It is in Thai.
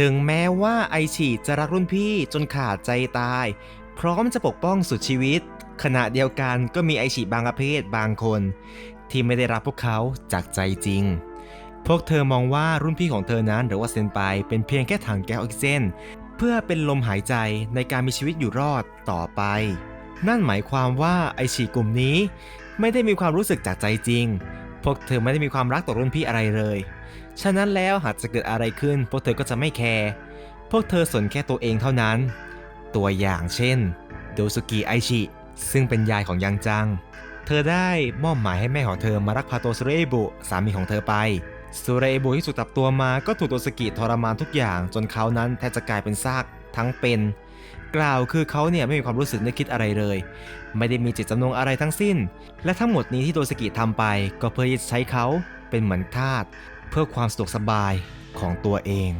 ถึงแม้ว่าไอฉีจะรักรุ่นพี่จนขาดใจตาย พร้อมจะปกป้องสุดชีวิต ขณะเดียวกันก็มีไอฉีบางประเภทบางคน ที่ไม่ได้รักพวกเขาจากใจจริง พวกเธอมองว่ารุ่นพี่ของเธอนั้นหรือว่าเซนไปเป็นเพียงแค่ถังแก๊สออกซิเจนเพื่อเป็นลมหายใจในการมีชีวิตอยู่รอดต่อไป นั่นหมายความว่าไอฉีกลุ่มนี้ ไม่ได้มีความรู้สึกจากใจจริง พวกเธอไม่ได้มีความรักต่อรุ่นพี่อะไรเลย ฉะนั้นแล้วหากจะเกิดอะไรขึ้น พวกเธอก็จะไม่แคร์ พวกเธอสนแค่ตัวเองเท่านั้น ตัวอย่างเช่น โดสุกิไอชิ ซึ่งเป็นยายของยังจัง เธอได้มอบหมายให้แม่ของเธอมารักพาโตสุเรเอบุสามีของเธอไปสุเรเอบุที่ถูกจับตัวมาก็ถูกโดสุกิทรมานทุกอย่างจนเขานั้นแทบจะกลายเป็นซากทั้งเป็น กล่าวคือเขาเนี่ยไม่มีความรู้สึกนึกคิดอะไรเลย ไม่ได้มีจิตจำนงอะไรทั้งสิ้น และทั้งหมดนี้ที่โดสกิทำไป ก็เพื่อจะใช้เขาเป็นเหมือนทาสเพื่อความสะดวกสบายของตัวเอง